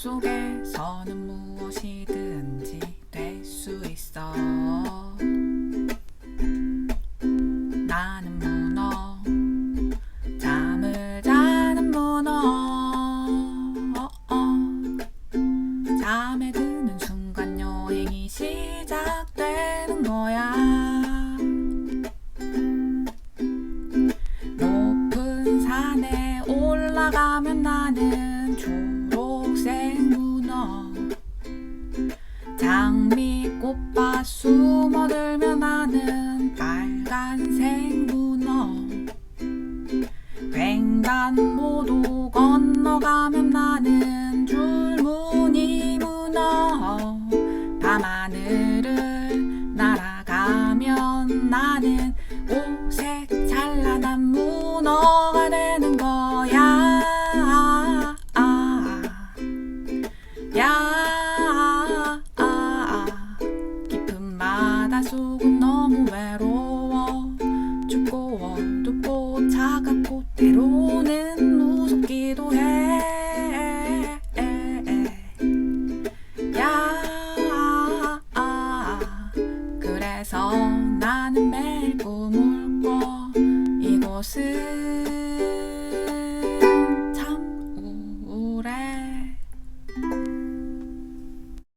속에서는 무엇이든지 될 수 있어. 나는 문어, 잠을 자는 문어. 어, 어. 잠에 드는 순간 여행이 시작되는 거야. 높은 산에 올라가면 나는 장미 꽃밭 숨어들면 나는 빨간색 문어. 횡단보도 건너가면 나는 줄무늬 문어. 밤하늘을 날아가면 나는 오색 찬란한 문어가 되는 거야 야 속은 너무 외로워. 춥고 어둡고 차갑고 때로는 무섭기도 해. 야, 그래서 나는 매일 꿈을 꿔. 이곳은